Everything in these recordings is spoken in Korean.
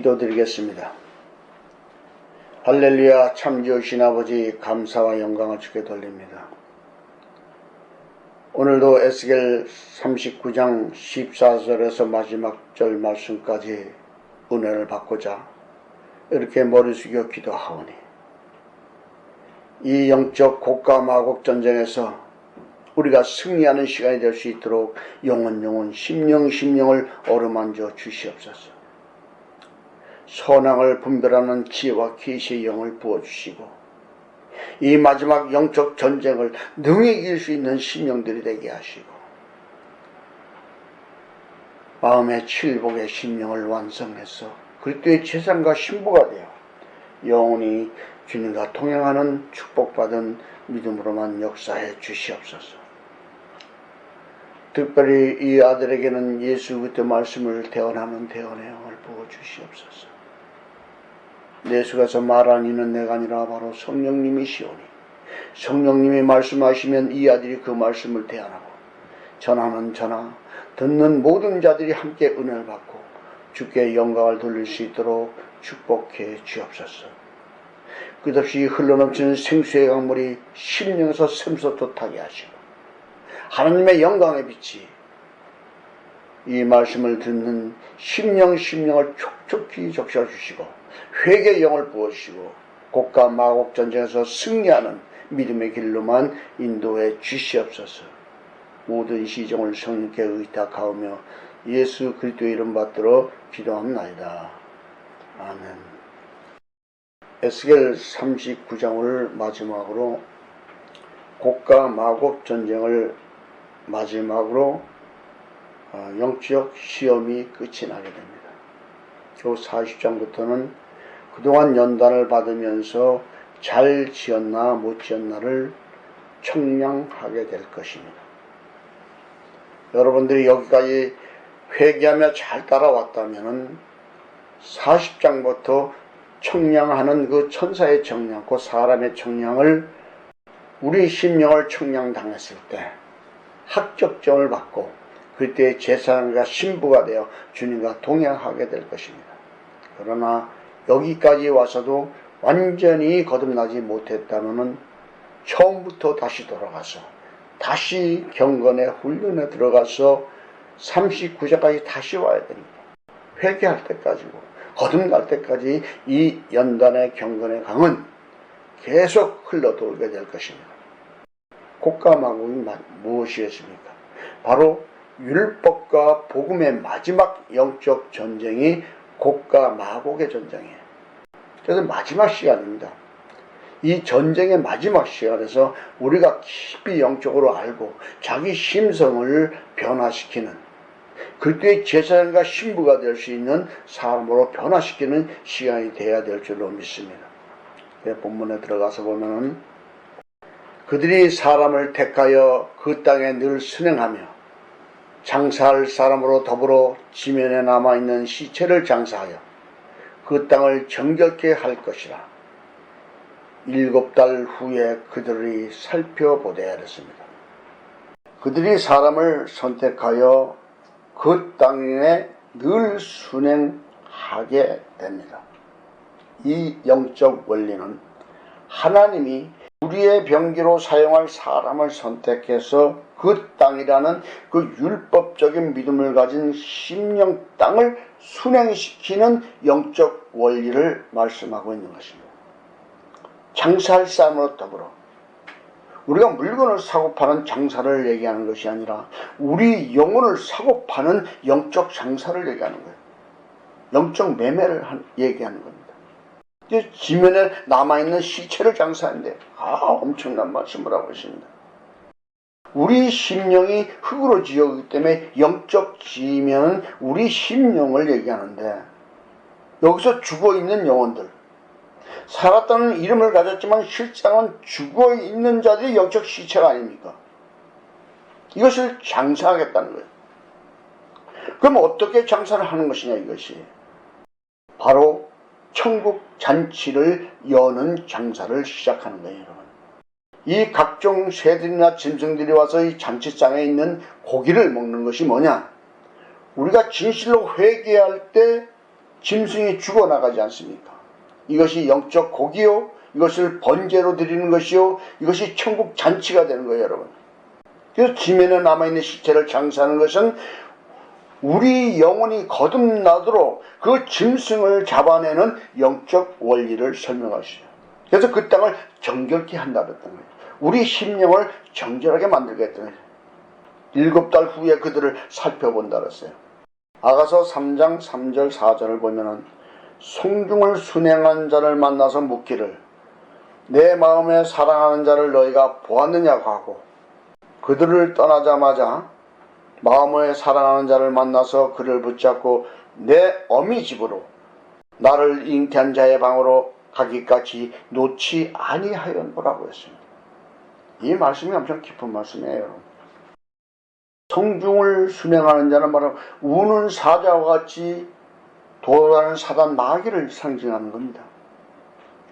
기도드리겠습니다. 할렐루야 참 좋으신 아버지 감사와 영광을 주께 돌립니다. 오늘도 에스겔 39장 14절에서 마지막 절 말씀까지 은혜를 받고자 이렇게 머리 숙여 기도하오니 이 영적 고가 마곡 전쟁에서 우리가 승리하는 시간이 될 수 있도록 영혼 영혼 심령 심령을 어루만져 주시옵소서. 선악을 분별하는 지혜와 계시의 영을 부어주시고 이 마지막 영적 전쟁을 능히 이길 수 있는 심령들이 되게 하시고 마음의 칠복의 심령을 완성해서 그리스도의 재산과 신부가 되어 영원히 주님과 동행하는 축복받은 믿음으로만 역사해 주시옵소서. 특별히 이 아들에게는 예수 그리스도 말씀을 대언하는 대언의 영을 부어 주시옵소서. 내수가서 말한 이는 내가 아니라 바로 성령님이시오니 성령님이 말씀하시면 이 아들이 그 말씀을 대안하고 전하는 전하 듣는 모든 자들이 함께 은혜를 받고 주께 영광을 돌릴 수 있도록 축복해 주옵소서. 끝없이 흘러넘치는 생수의 강물이 심령에서 샘솟듯 하게 하시고 하나님의 영광의 빛이 이 말씀을 듣는 심령 심령을 촉촉히 적셔 주시고 회개의 영을 부어 주시고 국가 마곡 전쟁에서 승리하는 믿음의 길로만 인도해 주시옵소서. 모든 시정을 성령께 의탁하오며 예수 그리스도의 이름 받들어 기도합나이다. 아멘. 에스겔 39장을 마지막으로 국가 마곡 전쟁을 마지막으로 어, 영적 시험이 끝이 나게 됩니다. 그 40장부터는 그동안 연단을 받으면서 잘 지었나 못 지었나를 청량하게 될 것입니다. 여러분들이 여기까지 회개하며 잘 따라왔다면 40장부터 청량하는 그 천사의 청량, 그 사람의 청량을 우리 심령을 청량당했을 때 합격점을 받고 그때 제사장과 신부가 되어 주님과 동행하게 될 것입니다. 그러나 여기까지 와서도 완전히 거듭나지 못했다면 처음부터 다시 돌아가서 다시 경건의 훈련에 들어가서 39자까지 다시 와야 됩니다. 회개할 때까지고 거듭날 때까지 이 연단의 경건의 강은 계속 흘러돌게 될 것입니다. 국가마국이 무엇이었습니까? 바로 율법과 복음의 마지막 영적 전쟁이 국가 마곡의 전쟁이에요. 그래서 마지막 시간입니다. 이 전쟁의 마지막 시간에서 우리가 깊이 영적으로 알고 자기 심성을 변화시키는 그때의 제사장과 신부가 될 수 있는 사람으로 변화시키는 시간이 되어야 될 줄로 믿습니다. 본문에 들어가서 보면은 그들이 사람을 택하여 그 땅에 늘 순행하며 장사할 사람으로 더불어 지면에 남아있는 시체를 장사하여 그 땅을 정결케 할 것이라. 일곱 달 후에 그들이 살펴보되 하였습니다. 그들이 사람을 선택하여 그 땅에 늘 순행하게 됩니다. 이 영적 원리는 하나님이 우리의 병기로 사용할 사람을 선택해서 그 땅이라는 그 율법적인 믿음을 가진 심령 땅을 순행시키는 영적 원리를 말씀하고 있는 것입니다. 장사할 사람으로 더불어 우리가 물건을 사고 파는 장사를 얘기하는 것이 아니라 우리 영혼을 사고 파는 영적 장사를 얘기하는 거예요. 영적 매매를 얘기하는 겁니다. 지면에 남아있는 시체를 장사하는데 아 엄청난 말씀을 하고 있습니다. 우리 심령이 흙으로 지었기 때문에 영적 지면은 우리 심령을 얘기하는데 여기서 죽어있는 영혼들 살았다는 이름을 가졌지만 실상은 죽어있는 자들이 영적 시체가 아닙니까? 이것을 장사하겠다는 거예요. 그럼 어떻게 장사를 하는 것이냐 이것이 바로 천국 잔치를 여는 장사를 시작하는 거예요, 여러분. 이 각종 새들이나 짐승들이 와서 이 잔치장에 있는 고기를 먹는 것이 뭐냐? 우리가 진실로 회개할 때 짐승이 죽어나가지 않습니까? 이것이 영적 고기요. 이것을 번제로 드리는 것이요. 이것이 천국 잔치가 되는 거예요, 여러분. 그래서 지면에 남아있는 시체를 장사하는 것은 우리 영혼이 거듭나도록 그 짐승을 잡아내는 영적 원리를 설명하시죠. 그래서 그 땅을 정결케 한다 그랬던 거예요. 우리 심령을 정결하게 만들겠다는 거예요. 일곱 달 후에 그들을 살펴본다 그랬어요. 아가서 3장 3절 4절을 보면은 송중을 순행한 자를 만나서 묻기를 내 마음에 사랑하는 자를 너희가 보았느냐고 하고 그들을 떠나자마자 마음에 사랑하는 자를 만나서 그를 붙잡고 내 어미 집으로 나를 잉태한 자의 방으로 가기까지 놓지 아니하였노라고 했습니다. 이 말씀이 엄청 깊은 말씀이에요. 성중을 순행하는 자는 바로 우는 사자와 같이 돌아가는 사단 마귀를 상징하는 겁니다.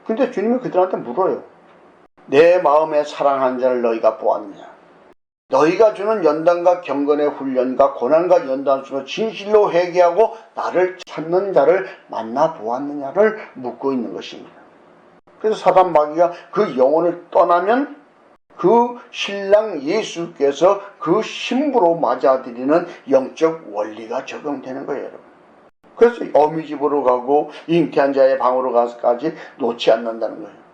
근데 주님이 그들한테 물어요. 내 마음에 사랑한 자를 너희가 보았느냐? 너희가 주는 연단과 경건의 훈련과 고난과 연단 속에 진실로 회개하고 나를 찾는 자를 만나 보았느냐를 묻고 있는 것입니다. 그래서 사단 마귀가 그 영혼을 떠나면 그 신랑 예수께서 그 신부로 맞아들이는 영적 원리가 적용되는 거예요, 여러분. 그래서 어미 집으로 가고 잉태한 자의 방으로 가서까지 놓지 않는다는 거예요.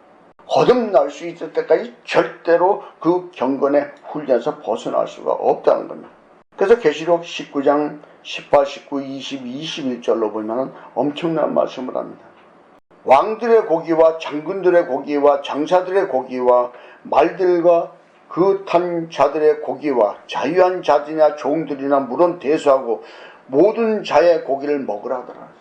거듭날 수 있을 때까지 절대로 그 경건의 훈련에서 벗어날 수가 없다는 겁니다. 그래서 계시록 19장 18, 19, 20, 21절로 보면 엄청난 말씀을 합니다. 왕들의 고기와 장군들의 고기와 장사들의 고기와 말들과 그 탄 자들의 고기와 자유한 자들이나 종들이나 물은 대수하고 모든 자의 고기를 먹으라 하더라.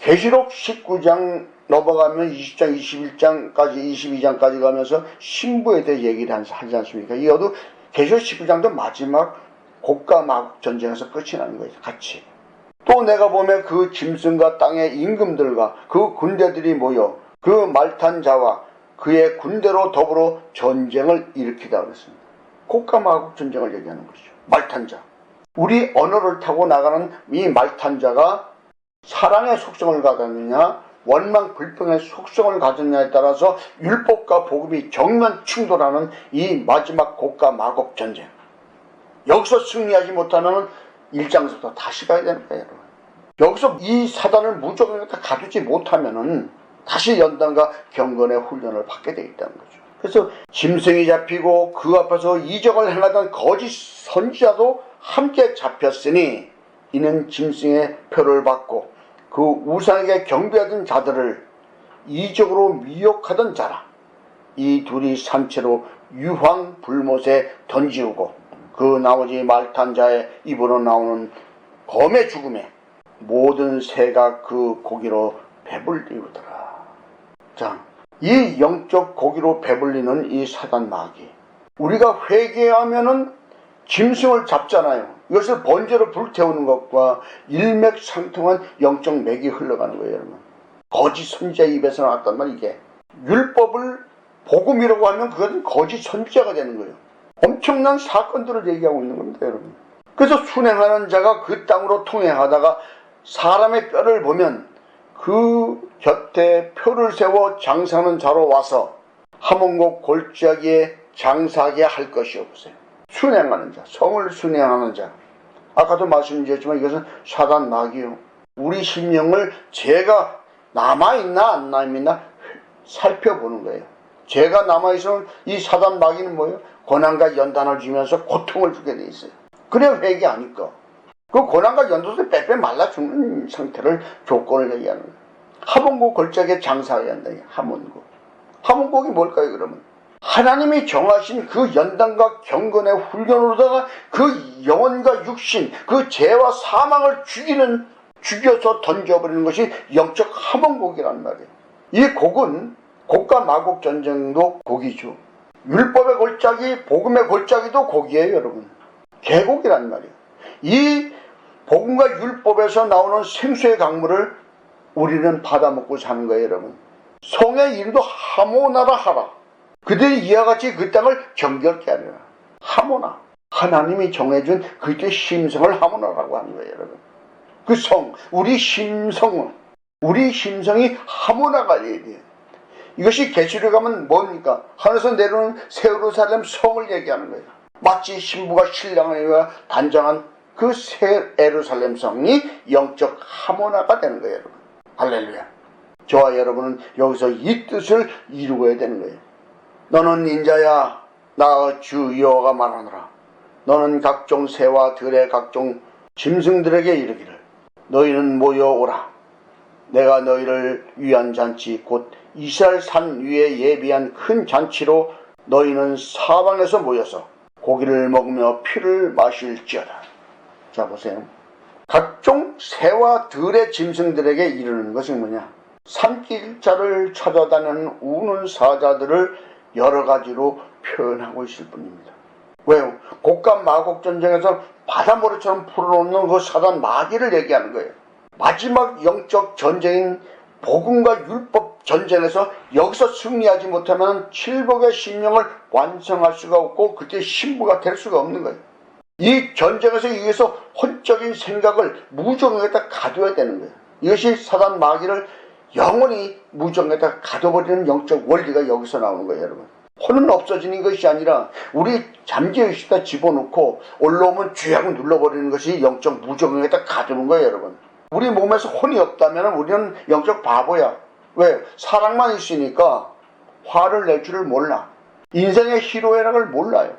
계시록 19장 넘어가면 20장, 21장까지, 22장까지 가면서 신부에 대해 얘기를 하지 않습니까? 이어도 계시록 19장도 마지막 고가 마국 전쟁에서 끝이 나는 거예요. 같이. 또 내가 보면 그 짐승과 땅의 임금들과 그 군대들이 모여 그 말탄 자와 그의 군대로 더불어 전쟁을 일으키다 그랬습니다. 고가 마국 전쟁을 얘기하는 것이죠. 말탄 자. 우리 언어를 타고 나가는 이 말탄 자가 사랑의 속성을 가졌느냐 원망 불평의 속성을 가졌냐에 따라서 율법과 복음이 정면 충돌하는 이 마지막 고가 마법 전쟁. 여기서 승리하지 못하면 일장서부터 다시 가야 되는 거예요. 여러분. 여기서 이 사단을 무조건 가두지 못하면은 다시 연단과 경건의 훈련을 받게 되어 있다는 거죠. 그래서 짐승이 잡히고 그 앞에서 이적을 행하던 거짓 선지자도 함께 잡혔으니 이는 짐승의 표를 받고 그 우상에게 경배하던 자들을 이적으로 미혹하던 자라. 이 둘이 산채로 유황 불못에 던지우고 그 나머지 말탄 자의 입으로 나오는 검의 죽음에 모든 새가 그 고기로 배불리우더라. 자, 이 영적 고기로 배불리는 이 사단 마귀. 우리가 회개하면은 짐승을 잡잖아요. 이것을 번제로 불태우는 것과 일맥상통한 영적 맥이 흘러가는 거예요, 여러분. 거짓 선지자 입에서 나왔단 말 이게. 율법을 복음이라고 하면 그것은 거짓 선지자가 되는 거예요. 엄청난 사건들을 얘기하고 있는 겁니다, 여러분. 그래서 순행하는 자가 그 땅으로 통행하다가 사람의 뼈를 보면 그 곁에 표를 세워 장사하는 자로 와서 하몬곡 골짜기에 장사하게 할 것이 없어요. 순행하는 자, 성을 순행하는 자. 아까도 말씀드렸지만 이것은 사단 마귀요. 우리 심령을 제가 남아있나 안 남아있나 살펴보는 거예요. 제가 남아있으면 이 사단 마귀는 뭐예요? 고난과 연단을 주면서 고통을 주게 돼 있어요. 그래야 회개 아닐까. 그 고난과 연도서 빼빼 말라 죽는 상태를 조건을 얘기하는 거예요. 하몬국 골짜기에 장사해야 한다. 하몬국. 하몬국이 뭘까요, 그러면? 하나님이 정하신 그 연단과 경건의 훈련으로다가 그 영혼과 육신, 그 죄와 사망을 죽이는, 죽여서 던져버리는 것이 영적 하몬국이란 말이에요. 이 곡은 곡과 마곡 전쟁도 곡이죠. 율법의 골짜기, 복음의 골짜기도 곡이에요, 여러분. 계곡이란 말이에요. 이 복음과 율법에서 나오는 생수의 강물을 우리는 받아먹고 사는 거예요, 여러분. 성의 이름도 하모나라 하라. 그들이 이와 같이 그 땅을 정결케 하리라. 하모나. 하나님이 정해준 그때 심성을 하모나라고 하는 거예요, 여러분. 그 성, 우리 심성은 우리 심성이 하모나가 돼야 돼요. 이것이 계시를 가면 뭡니까? 하늘에서 내려오는 세우루살렘 성을 얘기하는 거예요. 마치 신부가 신랑을 위해 단장한 그 새 에루살렘 성이 영적 하모나가 되는 거예요, 여러분. 할렐루야. 저와 여러분은 여기서 이 뜻을 이루어야 되는 거예요. 너는 인자야, 나 주 여호와가 말하노라. 너는 각종 새와 들의 각종 짐승들에게 이르기를 너희는 모여오라. 내가 너희를 위한 잔치 곧 이스라엘 산 위에 예비한 큰 잔치로 너희는 사방에서 모여서 고기를 먹으며 피를 마실지어다. 자 보세요. 각종 새와 들의 짐승들에게 이르는 것이 뭐냐? 산길자를 찾아다니는 우는 사자들을 여러 가지로 표현하고 있을 뿐입니다. 왜요? 곡간 마곡 전쟁에서 바다모래처럼 풀어놓는 그 사단 마귀를 얘기하는 거예요. 마지막 영적 전쟁인 복음과 율법 전쟁에서 여기서 승리하지 못하면 칠복의 신령을 완성할 수가 없고 그때 신부가 될 수가 없는 거예요. 이 전쟁에서 이기서 혼적인 생각을 무정에다 가둬야 되는 거예요. 이것이 사단 마귀를 영원히 무정에다 가둬버리는 영적 원리가 여기서 나오는 거예요, 여러분. 혼은 없어지는 것이 아니라 우리 잠재의식에다 집어넣고 올라오면 쥐하고 눌러버리는 것이 영적 무정에다 가두는 거예요, 여러분. 우리 몸에서 혼이 없다면 우리는 영적 바보야. 왜? 사랑만 있으니까 화를 낼 줄을 몰라. 인생의 희로애락을 몰라요.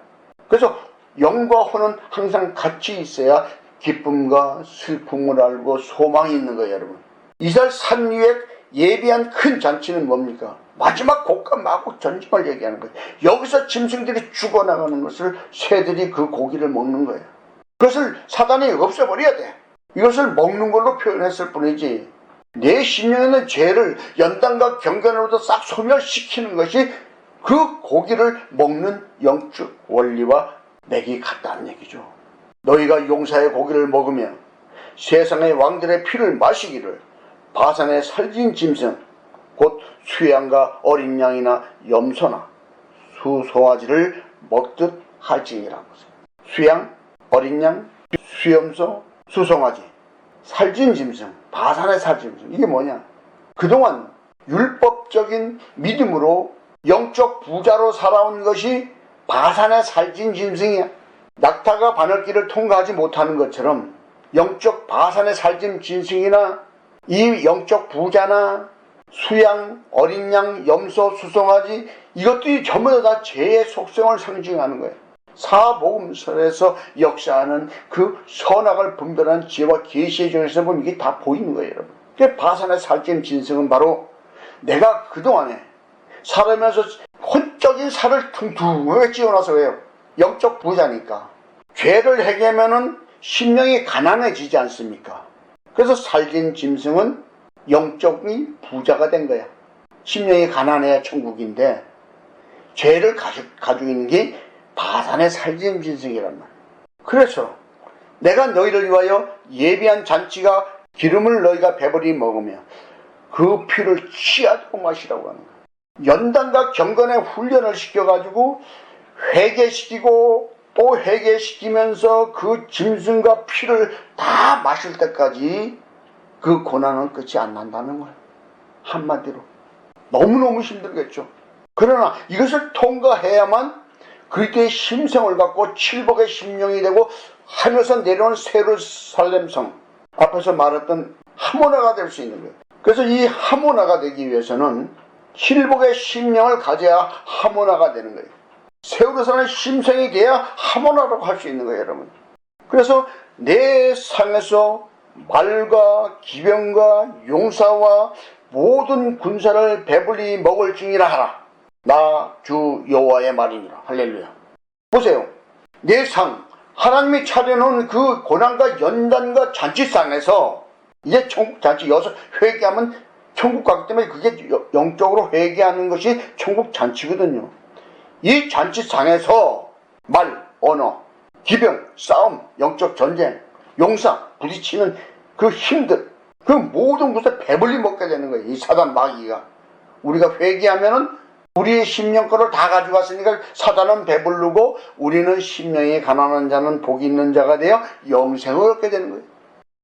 그래서 영과 혼은 항상 같이 있어야 기쁨과 슬픔을 알고 소망이 있는 거예요, 여러분. 이스라엘 산 위에 예비한 큰 잔치는 뭡니까? 마지막 곡과 마곡 전쟁을 얘기하는 거예요. 여기서 짐승들이 죽어나가는 것을 새들이 그 고기를 먹는 거예요. 그것을 사단이 없애버려야 돼. 이것을 먹는 걸로 표현했을 뿐이지 내 신령에는 죄를 연단과 경건으로도 싹 소멸시키는 것이 그 고기를 먹는 영적 원리와 맥이 같다는 얘기죠. 너희가 용사의 고기를 먹으며 세상의 왕들의 피를 마시기를 바산의 살진 짐승 곧 수양과 어린 양이나 염소나 수송아지를 먹듯 할지니라. 수양, 어린 양, 수염소, 수송아지, 살진 짐승, 바산의 살진 짐승. 이게 뭐냐? 그동안 율법적인 믿음으로 영적 부자로 살아온 것이 바산의 살진 짐승이야. 낙타가 바늘길을 통과하지 못하는 것처럼 영적 바산의 살진 짐승이나 이 영적 부자나 수양, 어린 양, 염소, 수송아지 이것들이 전부 다 죄의 속성을 상징하는 거예요. 사복음설에서 역사하는 그 선악을 분별하는 지혜와 계시의 중에서 보면 이게 다 보이는 거예요, 여러분. 그 바산의 살찐 진성은 바로 내가 그동안에 살아면서 혼적인 살을 퉁퉁하게 찌어놔서 왜요? 영적 부자니까. 죄를 해결하면은 심령이 가난해지지 않습니까? 그래서 살진 짐승은 영적인 부자가 된 거야. 심령이 가난해야 천국인데 죄를 가지고, 가지고 있는 게 바산의 살진 짐승이란 말이야. 그래서 내가 너희를 위하여 예비한 잔치가 기름을 너희가 배불리 먹으며 그 피를 취하도록 마시라고 하는 거야. 연단과 경건의 훈련을 시켜가지고 회개시키고 또 회개시키면서 그 짐승과 피를 다 마실 때까지 그 고난은 끝이 안 난다는 거예요. 한마디로. 너무너무 힘들겠죠. 그러나 이것을 통과해야만 그리스도의 심성을 갖고 칠복의 심령이 되고 하늘에서 내려온 세루살렘성 앞에서 말했던 하모나가 될 수 있는 거예요. 그래서 이 하모나가 되기 위해서는 칠복의 심령을 가져야 하모나가 되는 거예요. 세우르산의 심성이 돼야 하모나라고 할 수 있는 거예요, 여러분. 그래서 내 상에서 말과 기병과 용사와 모든 군사를 배불리 먹을지니라 하라. 나 주 여호와의 말이니라. 할렐루야. 보세요. 내 상, 하나님이 차려놓은 그 고난과 연단과 잔치상에서 이제 천국 잔치 여섯 회개하면 천국 가기 때문에 그게 영적으로 회개하는 것이 천국 잔치거든요. 이 잔치상에서 말, 언어, 기병, 싸움, 영적 전쟁, 용사, 부딪히는 그 힘들, 그 모든 것을 배불리 먹게 되는 거예요. 이 사단 마귀가. 우리가 회개하면은 우리의 심령 거를 다 가져갔으니까 사단은 배부르고 우리는 심령이 가난한 자는 복이 있는 자가 되어 영생을 얻게 되는 거예요.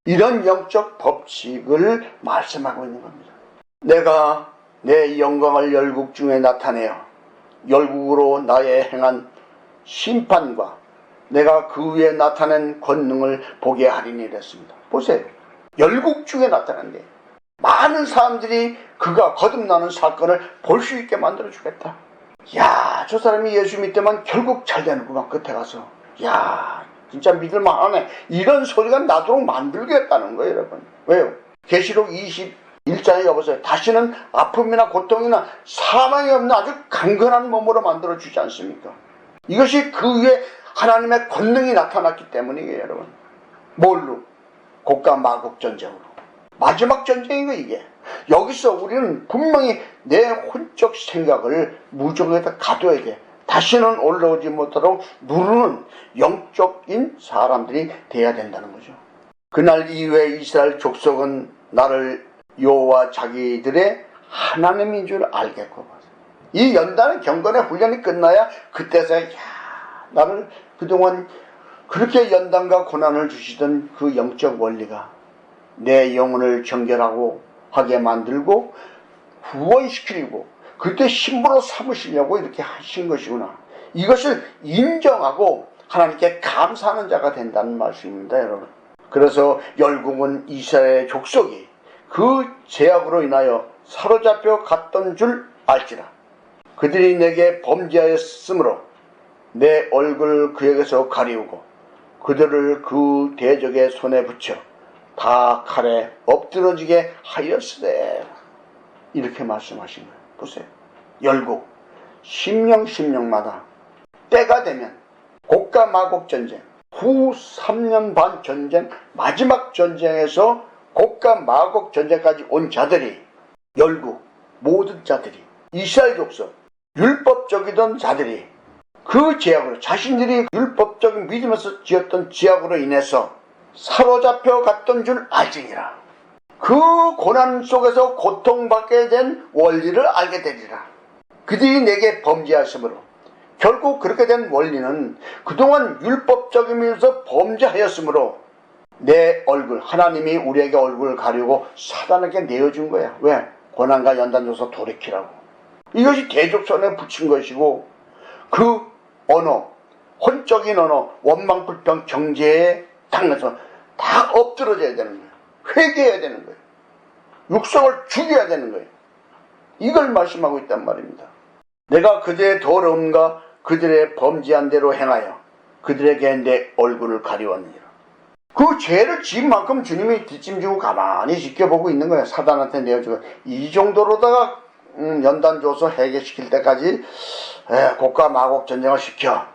이런 영적 법칙을 말씀하고 있는 겁니다. 내가 내 영광을 열국 중에 나타내어 열국으로 나의 행한 심판과 내가 그 위에 나타낸 권능을 보게 하리니 이랬습니다. 보세요. 열국 중에 나타난 게 많은 사람들이 그가 거듭나는 사건을 볼 수 있게 만들어 주겠다. 야, 저 사람이 예수 믿때만 결국 잘 되는구만 끝에 가서. 야, 진짜 믿을 만하네. 이런 소리가 나도록 만들겠다는 거예요, 여러분. 왜요? 계시록 21장에 여보세요. 다시는 아픔이나 고통이나 사망이 없는 아주 강건한 몸으로 만들어 주지 않습니까? 이것이 그 위에 하나님의 권능이 나타났기 때문이에요, 여러분. 뭘로? 국가 마국 전쟁으로. 마지막 전쟁이고 이게. 여기서 우리는 분명히 내 혼적 생각을 무정에다 가둬야 돼. 다시는 올라오지 못하도록 누르는 영적인 사람들이 돼야 된다는 거죠. 그날 이후에 이스라엘 족속은 나를 여호와 자기들의 하나님인 줄 알겠고 이 연단의 경건의 훈련이 끝나야 그때서야 야 나를 그동안 그렇게 연단과 고난을 주시던 그 영적 원리가 내 영혼을 정결하고 하게 만들고 후원시키고 그때 신부로 삼으시려고 이렇게 하신 것이구나. 이것을 인정하고 하나님께 감사하는 자가 된다는 말씀입니다, 여러분. 그래서 열국은 이스라엘 족속이 그 제약으로 인하여 사로잡혀 갔던 줄 알지라. 그들이 내게 범죄하였으므로 내 얼굴 그에게서 가리우고 그들을 그 대적의 손에 붙여 다 칼에 엎드러지게 하였으되 이렇게 말씀하신 거예요. 보세요. 열국 심령 심령마다 때가 되면 고가 마곡 전쟁 후 3년 반 전쟁 마지막 전쟁에서 고가 마곡 전쟁까지 온 자들이 열국 모든 자들이 이스라엘 족속 율법적이던 자들이 그 제약으로 자신들이 율법적인 믿음에서 지었던 제약으로 인해서 사로잡혀 갔던 줄 알지니라. 그 고난 속에서 고통받게 된 원리를 알게 되리라. 그들이 내게 범죄하심으로 결국 그렇게 된 원리는 그동안 율법적이면서 범죄하였으므로 내 얼굴 하나님이 우리에게 얼굴을 가리고 사단에게 내어준 거야. 왜? 고난과 연단 줘서 돌이키라고. 이것이 대족선에 붙인 것이고 그 언어, 혼적인 언어, 원망 불평 경제에 당해서 다 엎드러져야 되는 거예요. 회개해야 되는 거예요. 육성을 죽여야 되는 거예요. 이걸 말씀하고 있단 말입니다. 내가 그들의 더러움과 그들의 범죄한 대로 행하여 그들에게 내 얼굴을 가리웠느니라. 그 죄를 지은 만큼 주님이 뒷짐지고 가만히 지켜보고 있는 거예요. 사단한테 내어주고 이 정도로다가 음, 연단 줘서 해결시킬 때까지 에, 고가 마곡 전쟁을 시켜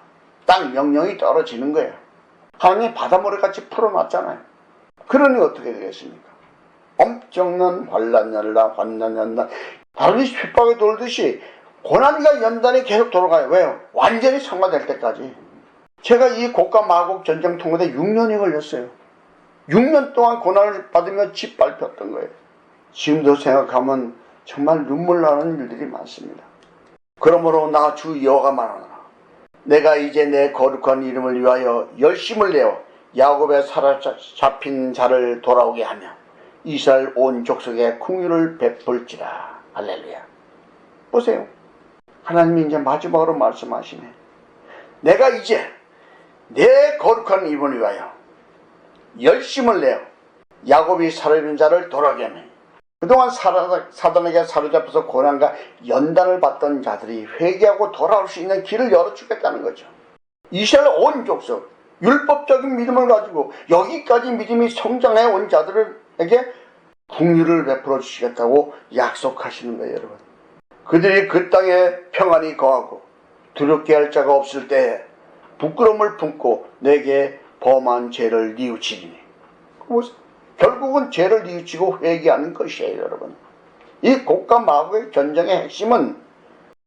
딱 명령이 떨어지는 거예요. 하나님이 바닷모래같이 풀어놨잖아요. 그러니 어떻게 되겠습니까? 엄청난 환란연라 환란 연단 바로 이 핍박에 돌듯이 고난과 연단이 계속 돌아가요. 왜요? 완전히 성화될 때까지. 제가 이 고가 마곡 전쟁 통과에 6년이 걸렸어요. 6년 동안 고난을 받으며 짓밟혔던 거예요. 지금도 생각하면 정말 눈물 나는 일들이 많습니다. 그러므로 나 주 여호가 말하노라. 내가 이제 내 거룩한 이름을 위하여 열심을 내어 야곱에 사로잡힌 자를 돌아오게 하며 이스라엘 온 족속에 궁유를 베풀지라. 할렐루야. 보세요. 하나님이 이제 마지막으로 말씀하시네. 내가 이제 내 거룩한 이름을 위하여 열심을 내어 야곱이 사로잡힌 자를 돌아오게 하며 그동안 사단에게 사로잡혀서 고난과 연단을 받던 자들이 회개하고 돌아올 수 있는 길을 열어주겠다는 거죠. 이스라엘 온 족속, 율법적인 믿음을 가지고 여기까지 믿음이 성장해 온 자들에게 국유를 베풀어 주시겠다고 약속하시는 거예요, 여러분. 그들이 그 땅에 평안히 거하고 두렵게 할 자가 없을 때 부끄러움을 품고 내게 범한 죄를 뉘우치리니. 결국은 죄를 뉘우치고 회개하는 것이에요, 여러분. 이 고가 마구의 전쟁의 핵심은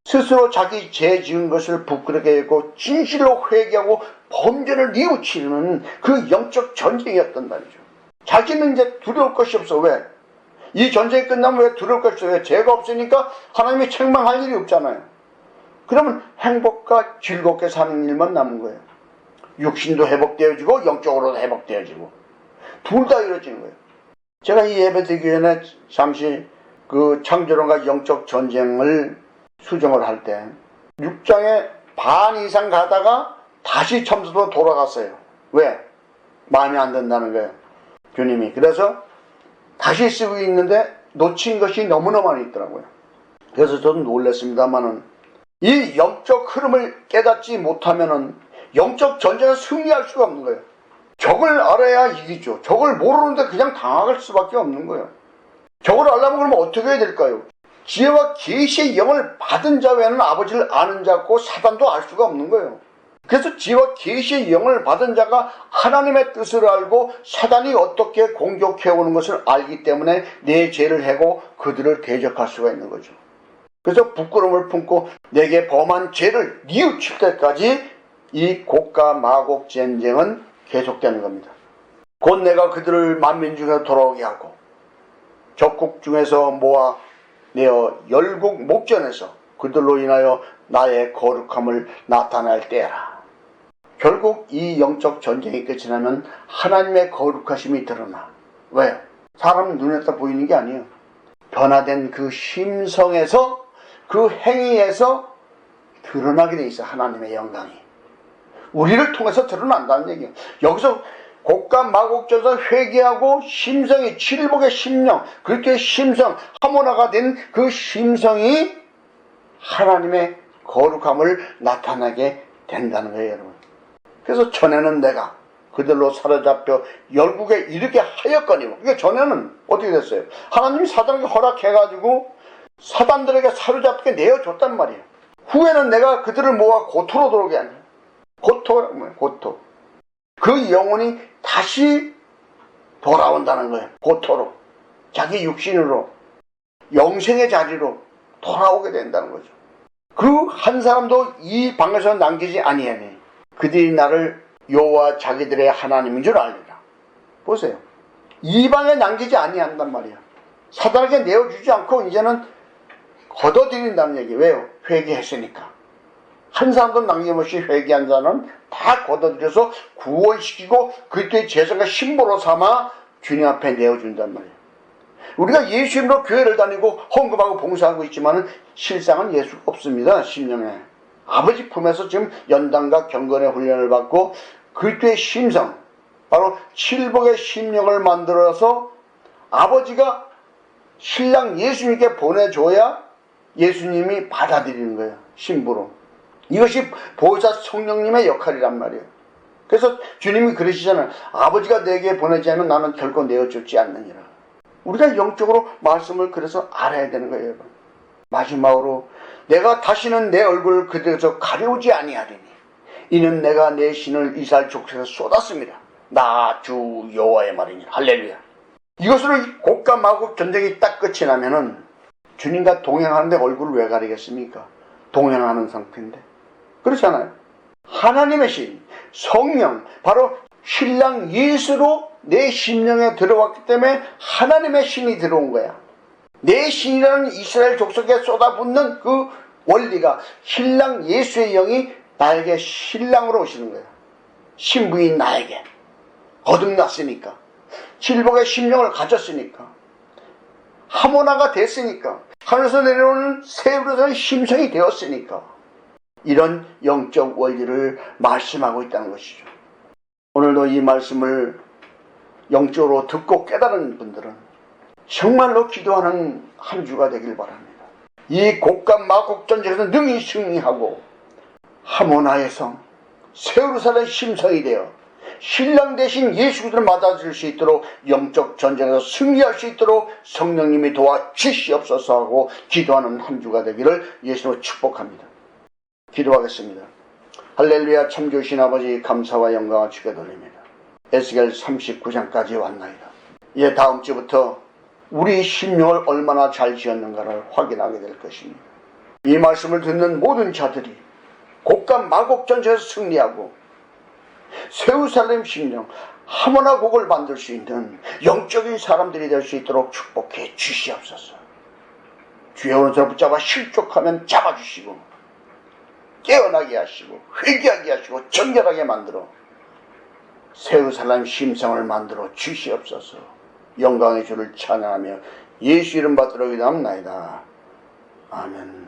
스스로 자기 죄 지은 것을 부끄럽게 여고 진실로 회개하고 범죄를 뉘우치는 그 영적 전쟁이었단 말이죠. 자기는 이제 두려울 것이 없어. 왜? 이 전쟁이 끝나면 왜 두려울 것이 없어? 왜? 죄가 없으니까 하나님이 책망할 일이 없잖아요. 그러면 행복과 즐겁게 사는 일만 남은 거예요. 육신도 회복되어지고 영적으로도 회복되어지고 둘 다 이루어지는 거예요. 제가 이 예배 드리기 전에 잠시 그 창조론과 영적 전쟁을 수정을 할 때 6장에 반 이상 가다가 다시 첨수로 돌아갔어요. 왜? 마음에 안 든다는 거예요. 주님이. 그래서 다시 쓰고 있는데 놓친 것이 너무나 많이 있더라고요. 그래서 저도 놀랐습니다만은 이 영적 흐름을 깨닫지 못하면은 영적 전쟁을 승리할 수가 없는 거예요. 적을 알아야 이기죠. 적을 모르는데 그냥 당할 수밖에 없는 거예요. 적을 알려면 그러면 어떻게 해야 될까요? 지혜와 계시의 영을 받은 자 외에는 아버지를 아는 자고 사단도 알 수가 없는 거예요. 그래서 지혜와 계시의 영을 받은 자가 하나님의 뜻을 알고 사단이 어떻게 공격해 오는 것을 알기 때문에 내 죄를 해고 그들을 대적할 수가 있는 거죠. 그래서 부끄러움을 품고 내게 범한 죄를 뉘우칠 때까지 이 고가 마곡 전쟁은 계속되는 겁니다. 곧 내가 그들을 만민 중에 돌아오게 하고 적국 중에서 모아 내어 열국 목전에서 그들로 인하여 나의 거룩함을 나타낼 때라. 결국 이 영적 전쟁이 끝이 나면 하나님의 거룩하심이 드러나. 왜요? 사람 눈에다 보이는 게 아니에요. 변화된 그 심성에서 그 행위에서 드러나게 돼 있어 하나님의 영광이. 우리를 통해서 드러난다는 얘기예요. 여기서 곡간 마곡져서 회개하고 심성이 칠복의 심령 그렇게 심성 하모나가 된 그 심성이 하나님의 거룩함을 나타나게 된다는 거예요 여러분 그래서 전에는 내가 그들로 사로잡혀 열국에 이르게 하였거니와 그러니까 전에는 어떻게 됐어요 하나님이 사단에게 허락해가지고 사단들에게 사로잡게 내어줬단 말이에요 후에는 내가 그들을 모아 고토로 들어오게 하니 고토 고토 그 영혼이 다시 돌아온다는 거예요. 고토로. 자기 육신으로. 영생의 자리로 돌아오게 된다는 거죠. 그 한 사람도 이 방에서 남기지 아니하니 그들이 나를 여호와 자기들의 하나님인 줄 알리라. 보세요. 이 방에 남기지 아니한단 말이야. 사단에게 내어주지 않고 이제는 걷어들인다는 얘기. 왜요? 회개했으니까. 한 사람도 남김없이 회개한 자는 다 걷어들여서 구원시키고 그때 재성과 신보로 삼아 주님 앞에 내어준단 말이에요. 우리가 예수 이름으로 교회를 다니고 헌금하고 봉사하고 있지만 실상은 예수가 없습니다. 심령에. 아버지 품에서 지금 연단과 경건의 훈련을 받고 그리스도의 심성, 바로 칠복의 심령을 만들어서 아버지가 신랑 예수님께 보내줘야 예수님이 받아들이는 거예요. 신부로. 이것이 보혜사 성령님의 역할이란 말이에요. 그래서 주님이 그러시잖아요. 아버지가 내게 보내지 않으면 나는 결코 내어주지 않느니라. 우리가 영적으로 말씀을 그래서 알아야 되는 거예요, 여러분. 마지막으로 내가 다시는 내 얼굴을 그들에서 가려우지 아니하리니 이는 내가 내 신을 이스라엘 족속에서 쏟았습니다. 나 주 여호와의 말이니 할렐루야. 곡과 마곡 전쟁이 딱 끝이 나면은 주님과 동행하는데 얼굴을 왜 가리겠습니까? 동행하는 상태인데. 그렇잖아요. 하나님의 신, 성령, 바로 신랑 예수로 내 심령에 들어왔기 때문에 하나님의 신이 들어온 거야. 내 신이라는 이스라엘 족속에 쏟아붓는 그 원리가 신랑 예수의 영이 나에게 신랑으로 오시는 거야. 신부인 나에게. 거듭났으니까. 칠복의 심령을 가졌으니까. 하모나가 됐으니까. 하늘에서 내려오는 세우로서의 심성이 되었으니까. 이런 영적 원리를 말씀하고 있다는 것이죠. 오늘도 이 말씀을 영적으로 듣고 깨달은 분들은 정말로 기도하는 한 주가 되길 바랍니다. 이 곡간 마곡 전쟁에서 능히 승리하고 하모나의 성, 세우르살의 심성이 되어 신랑 대신 예수 그리스도를 맞아줄 수 있도록 영적 전쟁에서 승리할 수 있도록 성령님이 도와 주시옵소서 하고 기도하는 한 주가 되기를 예수로 축복합니다. 기도하겠습니다. 할렐루야 참 좋으신 아버지 감사와 영광을 주게 돌립니다. 에스겔 39장까지 왔나이다. 이제 다음 주부터 우리 심령을 얼마나 잘 지었는가를 확인하게 될 것입니다. 이 말씀을 듣는 모든 자들이 곡간 마곡 전쟁에서 승리하고 세우살렘 심령 하모나 곡을 만들 수 있는 영적인 사람들이 될 수 있도록 축복해 주시옵소서. 주의 오른손 붙잡아 실족하면 잡아주시고 깨어나게 하시고 회개하게 하시고 정결하게 만들어 새우살람 심성을 만들어 주시옵소서. 영광의 주를 찬양하며 예수 이름 받들어 기도합나이다. 아멘.